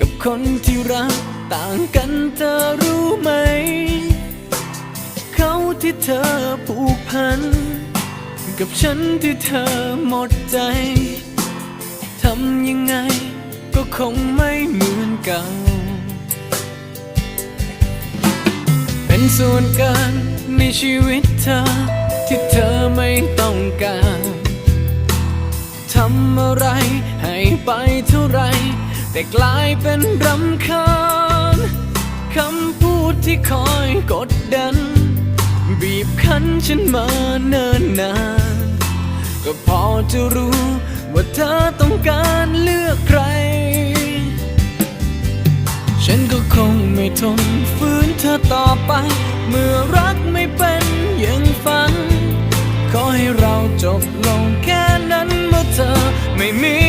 กับคนที่รักต่างกันเธอรู้ไหม เขาที่เธอผูกพัน กับฉันที่เธอหมดใจทำยังไงก็คงไม่เหมือนเก่า เป็นส่วนเกินในชีวิตเธอ ที่เธอไม่ต้องการทำอะไรให้ไปเท่าไร แต่กลายเป็นรำคาญคำพูดที่คอยกดดัน บีบคั้นฉันมาเนิ่นนาน ก็พอจะรู้ว่าเธอต้องการเลือกใคร ฉันก็คงไม่ทนฝืนเธอต่อไป เมื่อรักไม่เป็นอย่างฝัน ขอให้เราจบลงแค่นั้นเมื่อเธอไม่มี